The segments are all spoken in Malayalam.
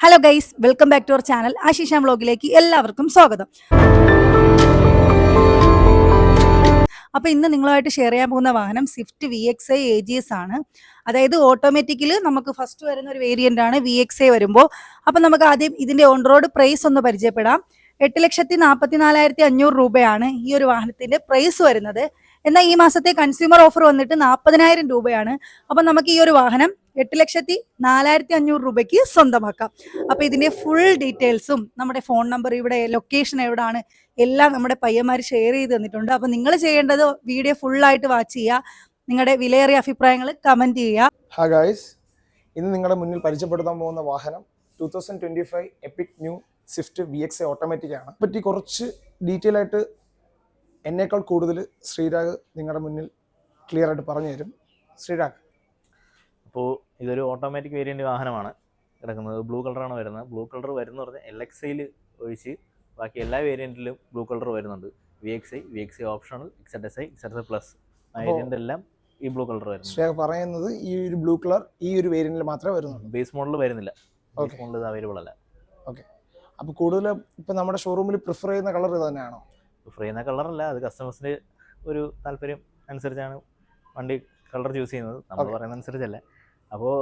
Hello guys welcome back to our channel Ashisha വ്ലോഗിലേക്ക് എല്ലാവർക്കും സ്വാഗതം. അപ്പോൾ ഇന്ന് നിങ്ങളുമായിട്ട് ഷെയർ ചെയ്യാൻ പോകുന്ന വാഹനം Swift V X I A G S ആണ്. അതായത് ഓട്ടോമാറ്റിക്കലി നമുക്ക് ഫസ്റ്റ് വരുന്ന ഒരു വേരിയന്റ് ആണ് വി എക്സ് ഐ വരുമ്പോൾ അപ്പോൾ നമുക്ക് ആദ്യം ഇതിന്റെ ഓൺ റോഡ് പ്രൈസ് ഒന്ന് പരിചയപ്പെടാം. എട്ട് ലക്ഷത്തി നാൽപ്പത്തി നാലായിരത്തി അഞ്ഞൂറ് രൂപയാണ് ഈ ഒരു വാഹനത്തിന്റെ പ്രൈസ് വരുന്നത്. എന്നാൽ ഈ മാസത്തെ കൺസ്യൂമർ ഓഫർ വന്നിട്ട് നാൽപ്പതിനായിരം രൂപയാണ്. അപ്പം നമുക്ക് ഈ ഒരു വാഹനം എട്ട് ലക്ഷത്തി നാലായിരത്തി അഞ്ഞൂറ് രൂപയ്ക്ക് സ്വന്തമാക്കാം. അപ്പൊ ഇതിന്റെ ഫുൾ ഡീറ്റെയിൽസും നമ്മുടെ ഫോൺ നമ്പർ ഇവിടെ ലൊക്കേഷൻ എവിടാണ് എല്ലാം നമ്മുടെ പയ്യന്മാർ ഷെയർ ചെയ്ത് തന്നിട്ടുണ്ട്. അപ്പൊ നിങ്ങൾ ചെയ്യേണ്ടത് വീഡിയോ ഫുൾ ആയിട്ട് വാച്ച് ചെയ്യുക. നിങ്ങളുടെ വിലയേറിയ അഭിപ്രായങ്ങൾ കമന്റ് ചെയ്യുക. ഹാ ഗായ്സ് ഇന്ന് നിങ്ങളുടെ മുന്നിൽ പരിചയപ്പെടുത്താൻ പോകുന്ന വാഹനം two thousand twenty five epic new Swift V X automatic ആണ് പറ്റി കുറച്ച് ഡീറ്റെയിൽ ആയിട്ട് എന്നേക്കാൾ കൂടുതൽ ശ്രീരാഗ് നിങ്ങളുടെ മുന്നിൽ ക്ലിയർ ആയിട്ട് പറഞ്ഞു തരും ശ്രീരാഗ്. അപ്പോൾ ഇതൊരു ഓട്ടോമാറ്റിക് വേരിയന്റ് വാഹനമാണ്. കിടക്കുന്നത്. ബ്ലൂ കളറാണ് വരുന്നത്. ബ്ലൂ കളർ വരുന്ന പറഞ്ഞാൽ എൽ എക്സ് ഐയിൽ ഒഴിച്ച് ബാക്കി എല്ലാ വേരിയന്റിലും ബ്ലൂ കളർ വരുന്നുണ്ട്. V X I V X I optional Z S I Z plus variant എല്ലാം ഈ ബ്ലൂ കളർ വരുന്നു ശ്രേഖ പറയുന്നത് ഈ ഒരു ബ്ലൂ കളർ ഈ ഒരു വേരിയന്റിൽ മാത്രമേ വരുന്നുള്ളൂ. ബേസ് മോഡൽ വരുന്നില്ല. ബേസ് മോഡൽ ഇത് അവൈലബിൾ അല്ല. ഓക്കെ അപ്പോൾ കൂടുതൽ ഇപ്പം നമ്മുടെ ഷോറൂമിൽ പ്രിഫർ ചെയ്യുന്ന കളർ ഇത് തന്നെയാണോ? ഫ്രീ എന്ന കളറല്ല അത് കസ്റ്റമേഴ്സിന്റെ ഒരു താല്പര്യം അനുസരിച്ചാണ് വണ്ടി കളർ ചൂസ് ചെയ്യുന്നത്. നമ്മൾ. പറയുന്ന അനുസരിച്ചല്ല അപ്പോൾ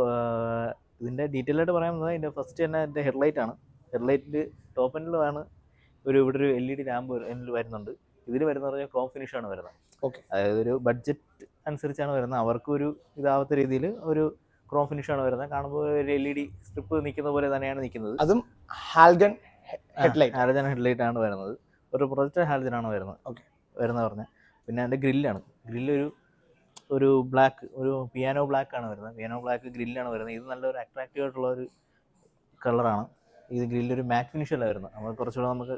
ഇതിന്റെ ഡീറ്റെയിൽ ആയിട്ട് പറയുന്നത് ഇതിന്റെ ഫസ്റ്റ് തന്നെ എന്റെ ഹെഡ്ലൈറ്റ് ആണ്. ഹെഡ്ലൈറ്റിൽ ടോപ്പ് എൻഡിലാണ് ഒരു ഇവിടെ ഒരു എൽ ഇ ഡി ലാമ്പ് വരുന്നുണ്ട്. ഇതിൽ വരുന്ന പറഞ്ഞാൽ ക്രോം ഫിനിഷ് ആണ് വരുന്നത്. ഓക്കെ അതായത് ഒരു ബഡ്ജറ്റ് അനുസരിച്ചാണ് വരുന്നത്. അവർക്കൊരു ഇതാവാത്ത രീതിയിൽ ഒരു ക്രോം ഫിനിഷ് ആണ് വരുന്നത്. കാണുമ്പോൾ ഒരു എൽ ഇ ഡി സ്ട്രിപ്പ് നിൽക്കുന്ന പോലെ തന്നെയാണ് നിൽക്കുന്നത് അതും ഹാൽഗൻ ഹെഡ്ലൈറ്റ് ഹാൽജൻ ഹെഡ്ലൈറ്റ് ആണ് വരുന്നത്. ഒരു പ്രൊജക്ടർ ഹാൽജൻ ആണ് വരുന്നത്. ഓക്കെ വരുന്നത് പറഞ്ഞാൽ പിന്നെ അതിന്റെ ഗ്രില്ലാണ് ഗ്രില്ല് ഒരു ഒരു ബ്ലാക്ക് ഒരു പിയാനോ ബ്ലാക്ക് ആണ് വരുന്നത്. പിയാനോ ബ്ലാക്ക് ഗ്രില്ലാണ് വരുന്നത്. ഇത് നല്ലൊരു അട്രാക്റ്റീവ് ആയിട്ടുള്ള ഒരു കളറാണ് ഇത് ഗ്രില്ല് ഒരു മാറ്റ് ഫിനിഷ് അല്ല വരുന്നത്. നമ്മൾ കുറച്ചുകൂടെ നമുക്ക്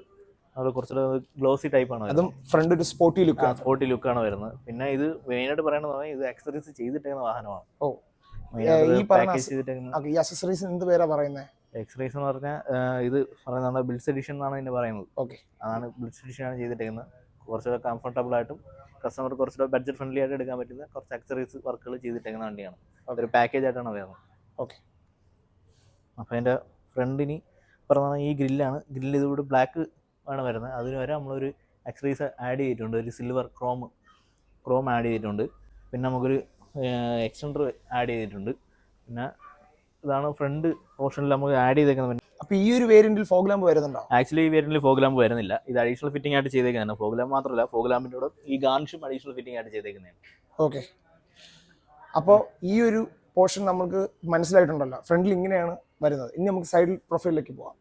നമ്മൾ കുറച്ചുകൂടെ ഗ്ലോസി ടൈപ്പ് ആണ് അതും ഫ്രണ്ട് ഒരു സ്പോർട്ടി ലുക്ക് സ്പോർട്ടി ആണ്. വരുന്നത്. പിന്നെ ഇത് മെയിനായിട്ട് പറയണമെന്ന് പറഞ്ഞാൽ ഇത് അക്സറീസ് ചെയ്തിട്ടേക്കുന്ന വാഹനമാണ്. ഓ. ഈ പറഞ്ഞ അസസറീസ് എന്ത് പേരാ പറയുന്നത് എക്സ്റേസ് എന്ന് പറഞ്ഞാൽ ഇത് പറയുന്നത് ബിൽസ് എഡിഷൻ എന്നാണ് ഇതിന്റെ പറയുന്നത്. ഓക്കെ. അതാണ് ബിൽസ് എഡിഷൻ ആണ് ചെയ്തിട്ടേക്കുന്നത്. കുറച്ചുകൂടെ കംഫർട്ടബിൾ ആയിട്ടും കസ്റ്റമർ കുറച്ചുകൂടെ ബഡ്ജറ്റ് ഫ്രണ്ട്ലി ആയിട്ട് എടുക്കാൻ പറ്റുന്ന കുറച്ച് അക്സറീസ് വർക്കുകൾ ചെയ്തിട്ടേക്കുന്ന വണ്ടിയാണ്. അതൊരു ഒരു പാക്കേജ് ആയിട്ടാണ് വരുന്നത്. ഓക്കെ അപ്പോൾ അതിന്റെ ഫ്രണ്ടിന് പറഞ്ഞ ഈ ഗ്രില്ലാണ് ഗ്രില്ല് ഇതിവിടെ ബ്ലാക്ക് ആണ് വരുന്നത്. അതിന് വരെ നമ്മളൊരു അക്സറീസ് ആഡ് ചെയ്തിട്ടുണ്ട്. ഒരു സിൽവർ ക്രോം ക്രോം ആഡ് ചെയ്തിട്ടുണ്ട്. പിന്നെ നമുക്കൊരു എക്സ്റ്റൻഡർ ആഡ് ചെയ്തിട്ടുണ്ട്. പിന്നെ ഇതാണ് ഫ്രണ്ട് പോർഷനിൽ നമുക്ക് ആഡ് ചെയ്തേക്കുന്ന അപ്പോൾ ഈ ഒരു വേരിയന്റിൽ ഫോഗ് ലാമ്പ് വരുന്നുണ്ടോ? ആക്ച്വലി ഈ വേരിയന്റിൽ ഫോഗ് ലാമ്പ് വരുന്നില്ല. ഇത് അഡീഷണൽ ഫിറ്റിംഗ് ആയിട്ട് ചെയ്തേക്കുന്നതാണ്. ഫോഗ് ലാമ്പ് മാത്രമല്ല ഫോഗ് കൂടെ ഈ ഗാർണിഷും അഡീഷണൽ ഫിറ്റിംഗ് ആയിട്ട് ചെയ്തേക്കുന്നതാണ്. ഓക്കെ അപ്പോൾ ഈ ഒരു പോർഷൻ നമുക്ക് മനസ്സിലായിട്ടുണ്ടല്ലോ. ഫ്രണ്ടിൽ ഇങ്ങനെയാണ് വരുന്നത്. ഇനി നമുക്ക് സൈഡ് പ്രൊഫൈലിലേക്ക് പോവാം.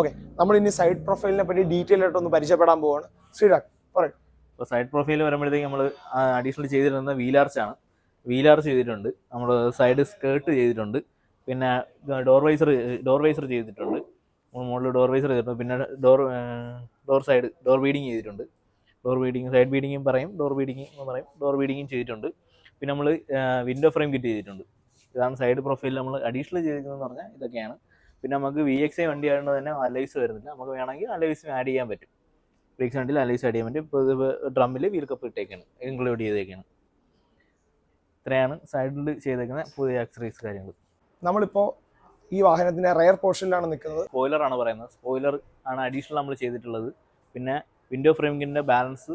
ഓക്കെ നമ്മൾ ഇനി സൈഡ് പ്രൊഫൈലിനെ പറ്റി ഡീറ്റെയിൽ ആയിട്ട് ഒന്ന് പരിചയപ്പെടാൻ പോവാണ്. ശ്രീരാഗ് പറയും. ഇപ്പോൾ സൈഡ് പ്രൊഫൈൽ വരുമ്പോഴത്തേക്ക് നമ്മൾ അഡീഷണൽ ചെയ്തിരുന്നത് വീലാർച്ചാണ് വീലാർച്ച് ചെയ്തിട്ടുണ്ട്. നമ്മൾ സൈഡ് സ്കേർട്ട് ചെയ്തിട്ടുണ്ട്. പിന്നെ ഡോർ വൈസർ ഡോർ വൈസർ ചെയ്തിട്ടുണ്ട്. മുകളിൽ ഡോർ വൈസർ ചെയ്തിട്ടുണ്ട്. പിന്നെ door door side door beading ചെയ്തിട്ടുണ്ട്. ഡോർ ബീഡിങ് സൈഡ് ബീഡിങ്ങും പറയും. ഡോർ ബീഡിങ് എന്ന് പറയും. ഡോർ ബീഡിങ്ങും ചെയ്തിട്ടുണ്ട്. പിന്നെ നമ്മൾ വിൻഡോ ഫ്രെയിം കിറ്റ് ചെയ്തിട്ടുണ്ട്. ഇതാണ് സൈഡ് പ്രൊഫൈൽ നമ്മൾ അഡീഷണൽ ചെയ്തിരിക്കുന്നതെന്ന് പറഞ്ഞാൽ ഇതൊക്കെയാണ്. പിന്നെ നമുക്ക് വി എക്സ് ഐ വണ്ടി ആയതുകൊണ്ട് തന്നെ അലൈസ് വരുന്നില്ല. നമുക്ക് വേണമെങ്കിൽ അലൈസ് ആഡ് ചെയ്യാൻ പറ്റും. വി എക്സ് വണ്ടിയിൽ അലൈസ് ആഡ് ചെയ്യാൻ പറ്റും. ഇപ്പോൾ ഡ്രമ്മിൽ വീൽ കപ്പ് ഇട്ടേക്കാണ്. ഇൻക്ലൂഡ് ചെയ്തേക്കാണ്. ഇത്രയാണ് സൈഡിൽ ചെയ്തേക്കുന്ന പുതിയ ആക്സറീസ് കാര്യങ്ങൾ നമ്മളിപ്പോൾ ഈ വാഹനത്തിന്റെ റയർ പോർഷനിലാണ് നിൽക്കുന്നത്. സ്പോയിലർ ആണ് പറയുന്നത്. സ്പോയിലർ ആണ് അഡീഷണൽ നമ്മൾ ചെയ്തിട്ടുള്ളത്. പിന്നെ വിൻഡോ ഫ്രെയിമിങ്ങിന്റെ ബാലൻസ്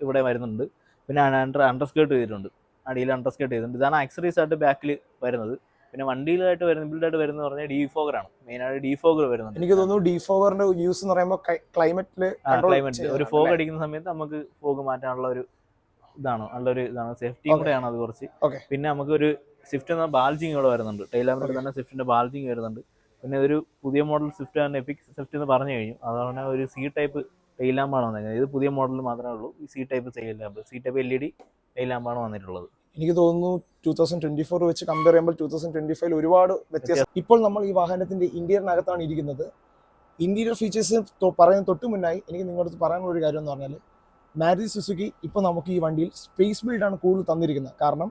ഇവിടെ വരുന്നുണ്ട്. പിന്നെ അണ്ടർ അണ്ടർസ്കേർട്ട് ചെയ്തിട്ടുണ്ട്. അടിയിൽ അണ്ടർസ്കേർട്ട് ചെയ്തിട്ടുണ്ട്. ഇതാണ് ആക്സറീസ് ആയിട്ട് ബാക്കിൽ വരുന്നത്. പിന്നെ വണ്ടിയിലായിട്ട് വരുന്ന ബിൽഡായിട്ട് വരുന്നത് പറഞ്ഞാൽ ഡീഫോഗറാണ് മെയിനായിട്ട് ഡീഫോഗർ വരുന്നുണ്ട്. എനിക്ക് തോന്നുന്നു ഡിഫോഗറിന്റെ യൂസ് എന്ന് പറയുമ്പോൾ ക്ലൈമറ്റിൽ ക്ലൈമറ്റ് ഒരു ഫോഗ് അടിക്കുന്ന സമയത്ത് നമുക്ക് ഫോഗ് മാറ്റാനുള്ള ഒരു ഇതാണ്? നല്ലൊരു ഇതാണ്. സേഫ്റ്റി. കൂടെയാണ് അത് കുറച്ച്. പിന്നെ നമുക്ക് ഒരു സ്വിഫ്റ്റ് എന്ന ബാൽജിങ് ഇവിടെ വരുന്നുണ്ട്. ടൈലാമിന്റെ തന്നെ സ്വിഫ്റ്റിന്റെ ബാൽജിങ് വരുന്നുണ്ട്. പിന്നെ ഒരു പുതിയ മോഡൽ സ്വിഫ്റ്റ് ആണ് എപ്പിക് സ്വിഫ്റ്റ് എന്ന് പറഞ്ഞു കഴിഞ്ഞു. അതുകൊണ്ട് ഒരു സി ടൈപ്പ് ടൈലാമ്പാണ് വന്നിരിക്കുന്നത്. ഇത് പുതിയ മോഡൽ മാത്രമേ ഉള്ളൂ. ഈ C type tail lamp C type L E D ടൈലാമ്പാണ് വന്നിട്ടുള്ളത്. എനിക്ക് തോന്നുന്നു ടൂ തൗസൻഡ് ട്വന്റി ഫോർ വെച്ച് കമ്പയർ ചെയ്യുമ്പോൾ ടൂ തൗസൻഡ് ട്വന്റി ഫൈവ് ഒരുപാട് വ്യത്യാസം. ഇപ്പോൾ നമ്മൾ ഈ വാഹനത്തിന്റെ ഇന്റീരിയറിനകത്താണ് ഇരിക്കുന്നത്. ഇന്റീരിയർ ഫീച്ചേഴ്സ് പറയുന്ന തൊട്ട് മുന്നായി എനിക്ക് നിങ്ങളടുത്ത് പറയാനുള്ള ഒരു കാര്യം എന്ന് പറഞ്ഞാൽ മാരുതി സുസുക്കി ഇപ്പോൾ നമുക്ക് ഈ വണ്ടിയിൽ സ്പേസ് ബിൽഡാണ് കൂടുതൽ തന്നിരിക്കുന്നത്. കാരണം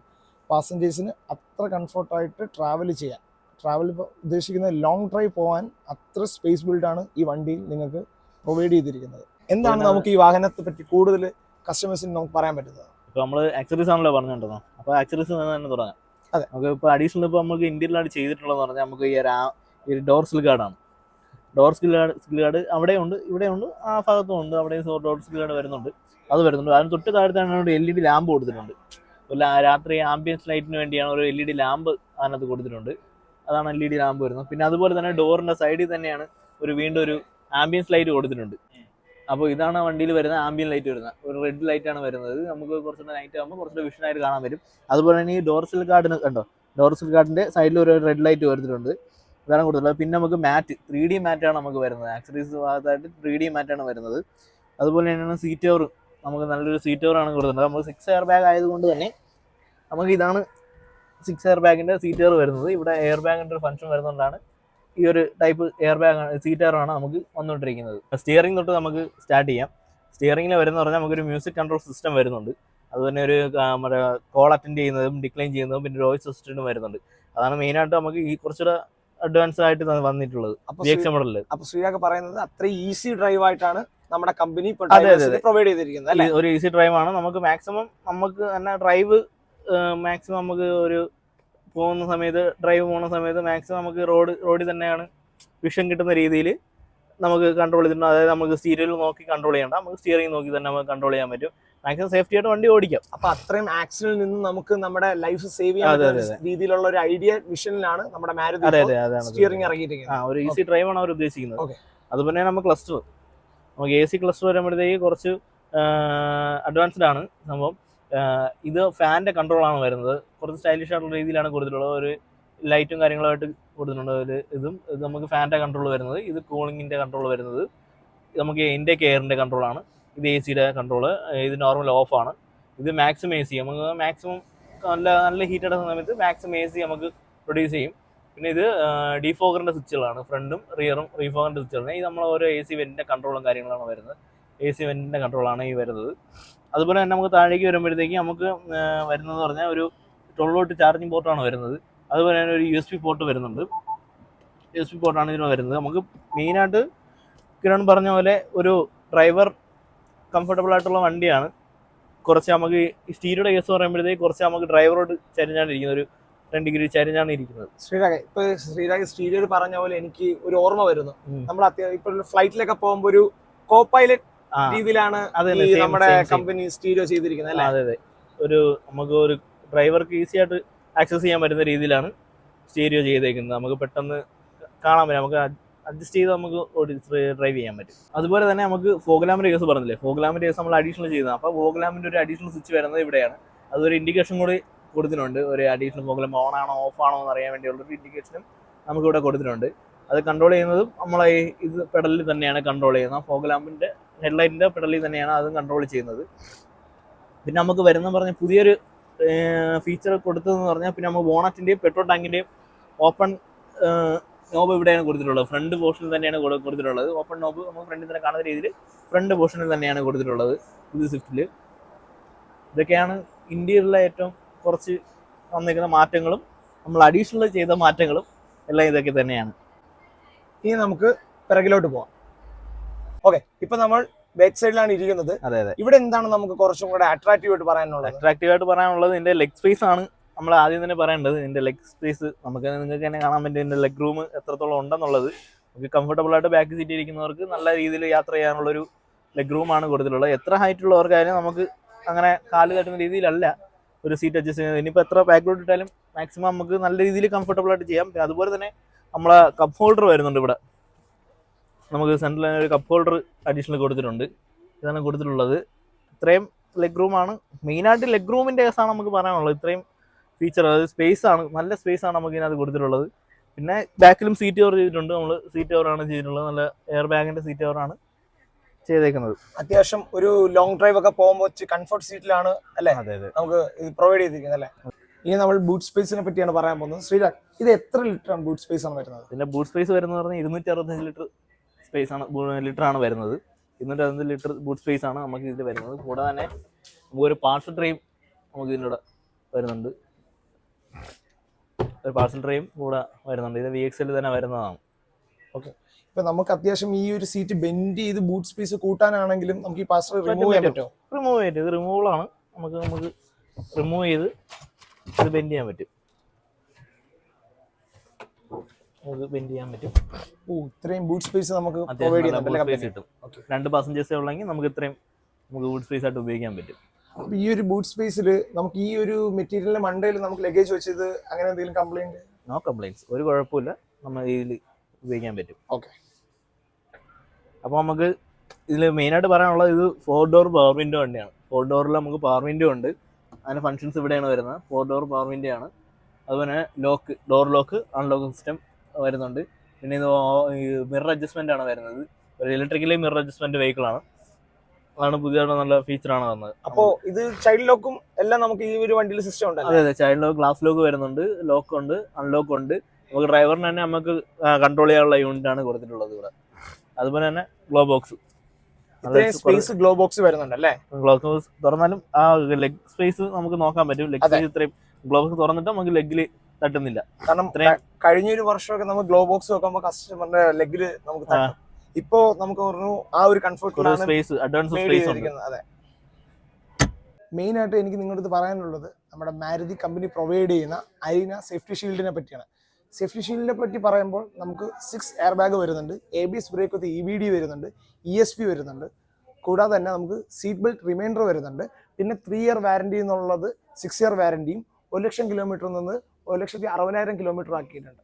പാസഞ്ചേഴ്സിന് അത്ര കംഫർട്ടായിട്ട് ട്രാവൽ ചെയ്യാൻ ട്രാവൽ ഉദ്ദേശിക്കുന്ന ലോങ് ഡ്രൈവ് പോകാൻ അത്ര സ്പേസ് ബിൽഡാണ് ഈ വണ്ടിയിൽ നിങ്ങൾക്ക് പ്രൊവൈഡ് ചെയ്തിരിക്കുന്നത്. എന്താണ് നമുക്ക് ഈ വാഹനത്തെ പറ്റി കൂടുതൽ കസ്റ്റമേഴ്സിന് നമുക്ക് പറയാൻ പറ്റുന്നത്? ഇപ്പോൾ നമ്മൾ ആക്സറീസ് ആണല്ലോ പറഞ്ഞിട്ടുണ്ടോ അപ്പോൾ ആക്സറീസ് തന്നെ തുടങ്ങാം. അതെ. നമുക്ക് ഇപ്പോൾ അഡീഷണൽ ഇപ്പോൾ നമുക്ക് ഇന്ത്യയിലാണ് ചെയ്തിട്ടുള്ളതെന്ന് പറഞ്ഞാൽ നമുക്ക് ഈ ഒരു door sill ഗാർഡാണ് door skill guard skill guard അവിടെയുണ്ട് ഇവിടെയുണ്ട് ആ ഭാഗത്തും ഉണ്ട്. അവിടെ ഡോർ സ്കിൽ ഗാർഡ് വരുന്നുണ്ട്. അത് വരുന്നുണ്ട്. അതിന് തൊട്ട് താഴത്താണ് എൽ ഇ ഡി ലാമ്പ് കൊടുത്തിട്ടുണ്ട്. രാത്രി ആംബിയൻസ് ലൈറ്റിന് വേണ്ടിയാണ് ഒരു എൽ ഇ ഡി ലാമ്പ് അതിനകത്ത് കൊടുത്തിട്ടുണ്ട്. അതാണ് എൽ ഇ ഡി ലാമ്പ് വരുന്നത്. പിന്നെ അതുപോലെ തന്നെ ഡോറിന്റെ സൈഡിൽ തന്നെയാണ് ഒരു വീണ്ടും ഒരു ആംബിയൻസ് ലൈറ്റ് കൊടുത്തിട്ടുണ്ട്. അപ്പോൾ ഇതാണ് വണ്ടിയിൽ വരുന്ന ആംബിയൻ ലൈറ്റ് വരുന്നത്. ഒരു റെഡ് ലൈറ്റ് ആണ് വരുന്നത്. നമുക്ക് കുറച്ചുകൂടെ നൈറ്റ് ആകുമ്പോൾ കുറച്ചുകൂടെ വിഷൻ ആയിട്ട് കാണാൻ വരും അതുപോലെ തന്നെ ഈ ഡോർസിൽ ഗാർഡിന് കണ്ടോ? ഡോർസിൽ കാർഡിന്റെ സൈഡിൽ ഒരു റെഡ് ലൈറ്റ് വരുത്തിട്ടുണ്ട് ഇതാണ് കൊടുത്തിട്ടുള്ളത് പിന്നെ നമുക്ക് മാറ്റ് ത്രീ ഡി മാറ്റാണ് നമുക്ക് വരുന്നത്. ആക്സറീസ് ഭാഗത്തായിട്ട് ത്രീ ഡി മാറ്റാണ് വരുന്നത്. അതുപോലെ തന്നെയാണ് സീറ്റ് ഓവർ നമുക്ക് നല്ലൊരു സീറ്റ് ഓവറാണ് കൊടുത്തിട്ടുണ്ട് നമുക്ക് സിക്സ് എയർ ബാഗ് ആയതുകൊണ്ട് തന്നെ നമുക്ക് ഇതാണ് സിക്സ് എയർ ബാഗിന്റെ സീറ്റ് എയർ വരുന്നത്. ഇവിടെ എയർ ബാഗിന്റെ ഒരു ഫംഗ്ഷൻ വരുന്നതുകൊണ്ടാണ് ഈ ഒരു ടൈപ്പ് എയർ ബാഗ് സീറ്റ് ആണ് നമുക്ക് വന്നുകൊണ്ടിരിക്കുന്നത്. സ്റ്റിയറിംഗ് തൊട്ട് നമുക്ക് സ്റ്റാർട്ട് ചെയ്യാം. സ്റ്റിയറിംഗിൽ വരുന്ന പറഞ്ഞാൽ നമുക്കൊരു മ്യൂസിക് കൺട്രോൾ സിസ്റ്റം വരുന്നുണ്ട്. അതുപോലെ ഒരു മറ്റേ കോൾ അറ്റൻഡ് ചെയ്യുന്നതും ഡിക്ലൈൻ ചെയ്യുന്നതും പിന്നെ വോയിസ് അസിസ്റ്റന്റും വരുന്നുണ്ട്. അതാണ് മെയിനായിട്ട് നമുക്ക് ഈ കുറച്ചുകൂടെ അഡ്വാൻസ് ആയിട്ട് വന്നിട്ടുള്ളത് മോഡലിൽ അപ്പൊ ശ്രീരാഗ് പറയുന്നത് അത്ര ഈസി ഡ്രൈവ് ആയിട്ടാണ് നമ്മുടെ കമ്പനി. പ്രൊവൈഡ് ചെയ്തിരിക്കുന്നത് അല്ലെ? ഒരു ഈസി ഡ്രൈവ് ആണ്. നമുക്ക് മാക്സിമം നമുക്ക് തന്നെ ഡ്രൈവ് മാക്സിമം നമുക്ക് ഒരു പോകുന്ന സമയത്ത് ഡ്രൈവ് പോകുന്ന സമയത്ത് മാക്സിമം നമുക്ക് റോഡ് റോഡിൽ തന്നെയാണ് വിഷം കിട്ടുന്ന രീതിയിൽ നമുക്ക് കൺട്രോൾ ചെയ്തിട്ടുണ്ട്. അതായത് നമുക്ക് സ്റ്റീരിയൽ നോക്കി കൺട്രോൾ ചെയ്യണ്ട. നമുക്ക് സ്റ്റിയറിംഗ് നോക്കി തന്നെ നമുക്ക് കൺട്രോൾ ചെയ്യാൻ പറ്റും. മാക്സിമം സേഫ്റ്റി ആയിട്ട് വണ്ടി ഓടിക്കാം. അപ്പൊ അത്രയും ആക്സിഡന്റിൽ നിന്ന് നമുക്ക് നമ്മുടെ ലൈഫ് സേവ് ചെയ്യാൻ രീതിയിലുള്ള ഒരു ഐഡിയ മിഷനിലാണ് നമ്മുടെ മാരുതി സ്റ്റിയറിംഗ് ഇറങ്ങിയിരിക്കുന്നത്. ഒരു ഈസി ഡ്രൈവ് ആണ് അവർ ഉദ്ദേശിക്കുന്നത്. അതുപോലെ തന്നെ നമുക്ക് ക്ലസ്റ്റർ നമുക്ക് എ സി ക്ലസ്റ്റർ വരുമ്പോഴത്തേക്ക് കുറച്ച് അഡ്വാൻസ്ഡ് ആണ് സംഭവം. ഇത് ഫാനിന്റെ കൺട്രോൾ ആണ് വരുന്നത്. കുറച്ച് സ്റ്റൈലിഷ് ആയിട്ടുള്ള രീതിയിലാണ് കൊടുത്തിട്ടുള്ളത്. ഒരു ലൈറ്റും കാര്യങ്ങളുമായിട്ട് കൊടുത്തിട്ടുണ്ട്. ഒരു ഇതും ഇത് നമുക്ക് ഫാനിന്റെ കൺട്രോൾ വരുന്നത്. ഇത് കൂളിങ്ങിന്റെ കൺട്രോൾ വരുന്നത്. നമുക്ക് എന്റെ കെയറിന്റെ കൺട്രോൾ ആണ്. ഇത് എ സിയുടെ കൺട്രോൾ ഇത് നോർമൽ ഓഫ് ആണ്. ഇത് മാക്സിമം എ സി നമുക്ക് മാക്സിമം നല്ല നല്ല ഹീറ്റ് എടുക്കുന്ന സമയത്ത് മാക്സിമം എ സി നമുക്ക് പ്രൊഡ്യൂസ് ചെയ്യും. പിന്നെ ഇത് ഡിഫോഗറിന്റെ സ്വിച്ചുകളാണ് ഫ്രണ്ടും റിയറും റീഫോഗറിന്റെ സ്വിച്ചുകളാണ് ഈ നമ്മൾ ഓരോ എ സി വെന്റിന്റെ കൺട്രോളും കാര്യങ്ങളാണ് വരുന്നത്. എ സി വെന്റിന്റെ കൺട്രോളാണ് ഈ വരുന്നത്. അതുപോലെ തന്നെ നമുക്ക് താഴേക്ക് വരുമ്പോഴത്തേക്ക് നമുക്ക് വരുന്നതെന്ന് പറഞ്ഞാൽ ഒരു ട്വൽവ് വോട്ട് ചാർജിങ് പോർട്ടാണ് വരുന്നത്. അതുപോലെ തന്നെ ഒരു യു എസ് പി പോർട്ട് വരുന്നുണ്ട്. യു എസ് പി പോർട്ടാണ് ഇതിന് വരുന്നത്. നമുക്ക് മെയിനായിട്ട് കിരൺ പറഞ്ഞ പോലെ ഒരു ഡ്രൈവർ കംഫർട്ടബിൾ ആയിട്ടുള്ള വണ്ടിയാണ്. കുറച്ച് നമുക്ക് സ്റ്റീരിയുടെ കേസ് പറയുമ്പോഴത്തേക്ക് കുറച്ച് നമുക്ക് ഡ്രൈവറോട് ചരിഞ്ഞാണ് ഇരിക്കുന്നത്. ഒരു ടെൻ ഡിഗ്രി ചരിഞ്ഞാണ് ഇരിക്കുന്നത്. ശ്രീരാഗ് ഇപ്പൊ ശ്രീരാഗ് സ്റ്റീരിയോയിൽ പറഞ്ഞ പോലെ എനിക്ക് ഒരു ഓർമ്മ വരുന്നു. നമ്മൾ അത്യാവശ്യം ഇപ്പൊ ഫ്ലൈറ്റിലൊക്കെ പോകുമ്പോൾ ഒരു കോ പൈലറ്റ് രീതിയിലാണ് നമ്മുടെ. കമ്പനി സ്റ്റീരിയോ ചെയ്തിരിക്കുന്നത് അല്ലേ? അതെ അതെ. ഒരു നമുക്ക് ഒരു ഡ്രൈവർക്ക് ഈസി ആയിട്ട് ആക്സസ് ചെയ്യാൻ പറ്റുന്ന രീതിയിലാണ് സ്റ്റീരിയോ ചെയ്തേക്കുന്നത്. നമുക്ക് പെട്ടെന്ന് കാണാൻ പറ്റും. നമുക്ക് അഡ്ജസ്റ്റ് ചെയ്ത് നമുക്ക് ഡ്രൈവ് ചെയ്യാൻ പറ്റും. അതുപോലെ തന്നെ നമുക്ക് ഫോഗ്ലാമിന്റെ കേസ് പറഞ്ഞില്ലേ? ഫോഗ്ലാമിന്റെ കേസ് നമ്മൾ അഡീഷണൽ ചെയ്തത് അപ്പോൾ ഫോഗ്ലാമിന്റെ ഒരു അഡീഷണൽ സ്വിച്ച് വരുന്നത് ഇവിടെയാണ്. അതൊരു ഇൻഡിക്കേഷൻ കൂടി കൊടുത്തിട്ടുണ്ട്. ഒരു അഡീഷണൽ ഫോഗ്ലാം ഓൺ ആണോ ഓഫ് ആണോ എന്ന് അറിയാൻ വേണ്ടിയുള്ള ഒരു ഇൻഡിക്കേഷനും നമുക്കിവിടെ കൊടുത്തിട്ടുണ്ട്. അത് കൺട്രോൾ ചെയ്യുന്നതും നമ്മളെ ഇത് പെഡലിൽ തന്നെയാണ് കൺട്രോൾ ചെയ്യുന്നത്. ഫോഗ്ലാമ്പിന്റെ ഹെഡ്ലൈറ്റിന്റെ പെഡലിൽ തന്നെയാണ് അതും കൺട്രോൾ ചെയ്യുന്നത്. പിന്നെ നമുക്ക് വരുന്ന പറഞ്ഞ പുതിയൊരു ഫീച്ചർ കൊടുത്തതെന്ന് പറഞ്ഞാൽ പിന്നെ നമ്മൾ ബോണറ്റിന്റെയും പെട്രോൾ ടാങ്കിന്റെയും ഓപ്പൺ നോബ് ഇവിടെയാണ് കൊടുത്തിട്ടുള്ളത്. ഫ്രണ്ട് പോർഷനിൽ തന്നെയാണ് കൊടുത്തിട്ടുള്ളത്. ഓപ്പൺ നോബ് നമുക്ക് ഫ്രണ്ടിൽ തന്നെ കാണുന്ന രീതിയിൽ ഫ്രണ്ട് പോർഷനിൽ തന്നെയാണ് കൊടുത്തിട്ടുള്ളത് പുതിയ സ്വിഫ്റ്റിൽ ഇതൊക്കെയാണ് ഇന്ത്യയിലുള്ള ഏറ്റവും കുറച്ച് വന്നിരിക്കുന്ന മാറ്റങ്ങളും നമ്മൾ അഡീഷണൽ ചെയ്ത മാറ്റങ്ങളും എല്ലാം ഇതൊക്കെ തന്നെയാണ്. ഇനി നമുക്ക് പിറകിലോട്ട് പോവാം. ഓക്കെ ഇപ്പം നമ്മൾ ബാക്ക് സൈഡിലാണ് ഇരിക്കുന്നത്. അതെ അതെ. ഇവിടെ എന്താണ് നമുക്ക് കുറച്ചും കൂടെ അട്രാക്റ്റീവ് ആയിട്ട് പറയാനുള്ളത്? അട്രാക്റ്റീവ് ആയിട്ട് പറയാനുള്ളത് ഇതിന്റെ ലെഗ് സ്പേസ് ആണ്. നമ്മൾ ആദ്യം തന്നെ പറയേണ്ടത് ഇതിന്റെ ലെഗ് സ്പേസ് നമുക്ക് നിങ്ങൾക്ക് തന്നെ കാണാൻ പറ്റും ഇതിന്റെ ലെഗ് റൂം എത്രത്തോളം ഉണ്ടെന്നുള്ളത്. നമുക്ക് കംഫർട്ടബിൾ ആയിട്ട് ബാക്ക് സീറ്റ് ഇരിക്കുന്നവർക്ക് നല്ല രീതിയിൽ യാത്ര ചെയ്യാനുള്ള ഒരു ലെഗ് റൂം ആണ് കൊടുത്തിട്ടുള്ളത്. എത്ര ഹൈറ്റ് ഉള്ളവർക്കായാലും നമുക്ക് അങ്ങനെ കാൽ തട്ടുന്ന രീതിയിലല്ല ഒരു സീറ്റ് അഡ്ജസ്റ്റ് ചെയ്യുന്നത്. ഇനിയിപ്പോൾ എത്ര ബാക്കിലോട്ട് ഇട്ടാലും മാക്സിമം നമുക്ക് നല്ല രീതിയിൽ കംഫർട്ടബിൾ ആയിട്ട് ചെയ്യാം. അതുപോലെ തന്നെ നമ്മളെ കപ്പ് ഹോൾഡർ വരുന്നുണ്ട് ഇവിടെ. നമുക്ക് സെൻട്രൽ ഒരു കപ്പ് ഹോൾഡർ അഡീഷണൽ കൊടുത്തിട്ടുണ്ട്. ഇതാണ് കൊടുത്തിട്ടുള്ളത്. ഇത്രയും ലെഗ് റൂമാണ് മെയിനായിട്ട് ലെഗ് റൂമിന്റെ കേസാണ് നമുക്ക് പറയാനുള്ളത്. ഇത്രയും ഫീച്ചർ അതായത് സ്പേസ് ആണ്. നല്ല സ്പേസ് ആണ് നമുക്ക് ഇതിനകത്ത് കൊടുത്തിട്ടുള്ളത്. പിന്നെ ബാക്കിലും സീറ്റ് കവർ ചെയ്തിട്ടുണ്ട്. നമ്മൾ സീറ്റ് കവറാണ് ചെയ്തിട്ടുള്ളത്. നല്ല എയർ ബാഗിന്റെ സീറ്റ് കവറാണ് ചെയ്തേക്കുന്നത്. അത്യാവശ്യം ഒരു ലോങ് ഡ്രൈവ് ഒക്കെ പോകുമ്പോൾ കംഫർട്ട് സീറ്റിലാണ് അല്ലേ? അതെ അതെ. നമുക്ക് ഇത് പ്രൊവൈഡ് ചെയ്തിരിക്കുന്നത് അല്ലേ? ഇനി നമ്മൾ ബൂട്ട് സ്പേസിനെ പറ്റിയാണ് പറയാൻ പോകുന്നത്. ശ്രീരാജ് ഇത് എത്ര ലിറ്റർ ആണ് ബൂട്ട് സ്പേസ് ആണ് വരുന്നത്? പിന്നെ ബൂട്ട് സ്പേസ് വരുന്നത് പറഞ്ഞാൽ ഇരുന്നൂറ്റി അറുപത്തഞ്ച് ലിറ്റർ സ്പേസ് ആണ് ലിറ്റർ ആണ് വരുന്നത്. ഇരുന്നൂറ്റി അറുപത്തഞ്ച് ലിറ്റർ ബൂട്ട് സ്പേസ് ആണ് നമുക്ക് ഇതിൽ വരുന്നത്. കൂടാതെ തന്നെ നമുക്കൊരു പാർസൽ ട്രെയും നമുക്ക് ഇതിന്റെ വരുന്നുണ്ട്. ഒരു പാർസൽ ട്രെയും കൂടെ വരുന്നുണ്ട്. ഇത് വി എക്സ് തന്നെ വരുന്നതാണ്. ഓക്കെ ഇപ്പൊ നമുക്ക് അത്യാവശ്യം ഈ ഒരു സീറ്റ് ബെൻഡ് ചെയ്ത് ബൂട്ട് സ്പേസ് കൂട്ടാനാണെങ്കിലും നമുക്ക് ഈ പാർസൽ റിമൂവ് ചെയ്യാൻ പറ്റും. പറ്റുമോ? റിമൂവ് ചെയ്ത് ഇത് റിമൂവബിൾ ആണ്. നമുക്ക് നമുക്ക് റിമൂവ് ചെയ്ത് ഇത് ബെൻഡ് ചെയ്യാൻ പറ്റും. നമുക്ക് ബെൻഡ് ചെയ്യാൻ പറ്റും. ഓ ഇത്രയും ബൂട്ട് സ്പേസ് നമുക്ക് പ്രൊവൈഡ് ചെയ്യുന്നുണ്ടല്ലേ കിട്ടും. രണ്ട് പാസഞ്ചേഴ്സേ ഉള്ളെങ്കിൽ നമുക്ക് ഇത്രയും നമുക്ക് ബൂട്ട് സ്പേസ് ആയിട്ട് ഉപയോഗിക്കാൻ പറ്റും. ഈ ഒരു ബൂട്ട് സ്പേസിൽ നമുക്ക് ഈ ഒരു മെറ്റീരിയലിന്റെ മണ്ടയിൽ നമുക്ക് ലഗേജ് വെച്ചത് അങ്ങനെ എന്തെങ്കിലും കംപ്ലൈന്റ് നോ കംപ്ലൈൻസ് ഒരു കുഴപ്പമില്ല നമ്മൾ ഇതിൽ ഉപയോഗിക്കാൻ പറ്റും. ഓക്കെ അപ്പോൾ നമുക്ക് ഇതിൽ മെയിനായിട്ട് പറയാനുള്ളത് ഇത് ഫോർ ഡോർ പവർ വിൻഡോ വണ്ടിയാണ്. ഫോർ ഡോറിൽ നമുക്ക് പവർ വിൻഡോ ഉണ്ട്. അതിന് ഫങ്ഷൻസ് ഇവിടെയാണ് വരുന്നത്. ഫോർ ഡോർ പവർ വിൻഡോ ആണ്. അതുപോലെ lock door lock unlock system വരുന്നുണ്ട്. പിന്നെ ഇത് മിറർ അഡ്ജസ്റ്റ്മെന്റ് ആണ് വരുന്നത്. ഒരു ഇലക്ട്രിക്കലി മിറർ അഡ്ജസ്റ്റ്മെന്റ് വെഹിക്കിൾ ആണ്. അതാണ് പുതിയതായിട്ട് നല്ല ഫീച്ചർ ആണ് വന്നത്. അപ്പോ ഇത് ചൈൽഡ് ലോക്കും എല്ലാം നമുക്ക് ഈ ഒരു വണ്ടിയിൽ സിസ്റ്റം ഉണ്ട് അതെ അതെ. ചൈൽഡ് ലോക്ക് ഗ്ലാസ് ലോക്ക് വരുന്നുണ്ട്. ലോക്ക് ഉണ്ട് അൺലോക്ക് ഉണ്ട്. നമുക്ക് ഡ്രൈവറിന് തന്നെ നമുക്ക് കൺട്രോൾ ചെയ്യാനുള്ള യൂണിറ്റ് ആണ് കൊടുത്തിട്ടുള്ളത് ഇവിടെ. അതുപോലെ തന്നെ glove box space glove box വരുന്നുണ്ട് അല്ലേ ഗ്ലോ ബോക്സ് തുറന്നാലും ആ ലെഗ് സ്പേസ് നമുക്ക് നോക്കാൻ പറ്റും. ലെഗ് സ്പേസ് ഇത്രയും ഗ്ലോ ബോക്സ് തുറന്നിട്ട് നമുക്ക് ലെഗിൽ തട്ടുന്നില്ല. കാരണം കഴിഞ്ഞ ഒരു വർഷമൊക്കെ നമ്മൾ ഗ്ലോ ബോക്സ് വെക്കുമ്പോൾ കസ്റ്റമറിന്റെ ലെഗിൽ നമുക്ക് ഇപ്പോ നമുക്ക് പറഞ്ഞു ആ ഒരു കംഫർട്ട് സ്പേസ് അഡ്വാൻസ് സ്പേസ്. അതെ. മെയിൻ ആയിട്ട് എനിക്ക് നിങ്ങളുടെ അടുത്ത് പറയാനുള്ളത് നമ്മുടെ മാരുതി കമ്പനി പ്രൊവൈഡ് ചെയ്യുന്ന അരീന സേഫ്റ്റി ഷീൽഡിനെ പറ്റിയാണ്. സേഫ്റ്റി ഷീൽഡിനെ പറ്റി പറയുമ്പോൾ നമുക്ക് സിക്സ് എയർ ബാഗ് വരുന്നുണ്ട് A B S brake with E B D വരുന്നുണ്ട് ഇ എസ് പി വരുന്നുണ്ട്. കൂടാതെ തന്നെ നമുക്ക് സീറ്റ് ബെൽറ്റ് റിമൈൻഡർ വരുന്നുണ്ട്. പിന്നെ ത്രീ ഇയർ വാരണ്ടി എന്നുള്ളത് സിക്സ് ഇയർ വാറണ്ടിയും ഒരു ലക്ഷം കിലോമീറ്ററിൽ നിന്ന് ഒരു ലക്ഷത്തി അറുപതിനായിരം കിലോമീറ്റർ ആക്കിയിട്ടുണ്ട്.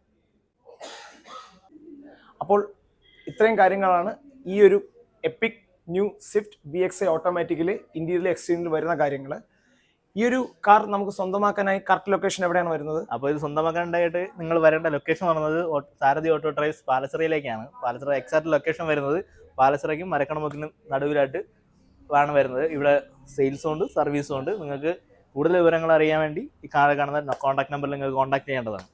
അപ്പോൾ ഇത്രയും കാര്യങ്ങളാണ് ഈ ഒരു epic new Swift B X I automatically ഇന്ത്യയിലെ എക്സ്ചേഞ്ചിൽ വരുന്ന കാര്യങ്ങൾ ഈ ഒരു കാർ നമുക്ക് സ്വന്തമാക്കാനായി കറക്റ്റ് ലൊക്കേഷൻ എവിടെയാണ് വരുന്നത്? അപ്പോൾ ഇത് സ്വന്തമാക്കാനായിട്ട് നിങ്ങൾ വരേണ്ട ലൊക്കേഷൻ പറഞ്ഞത് സാരഥി ഓട്ടോ ഡ്രൈവ്സ് പാലച്ചിറയിലേക്കാണ്. പാലച്ചിറ എക്സാക്ട് ലൊക്കേഷൻ വരുന്നത് പാലച്ചിറയ്ക്കും മരക്കണമുക്കിനും നടുവിലായിട്ട് ആണ് വരുന്നത്. ഇവിടെ സെയിൽസും ഉണ്ട് സർവീസും ഉണ്ട്. നിങ്ങൾക്ക് കൂടുതൽ വിവരങ്ങൾ അറിയാൻ വേണ്ടി ഈ കാണുന്ന കോൺടാക്ട് നമ്പറിൽ നിങ്ങൾക്ക് കോൺടാക്ട് ചെയ്യേണ്ടതാണ്.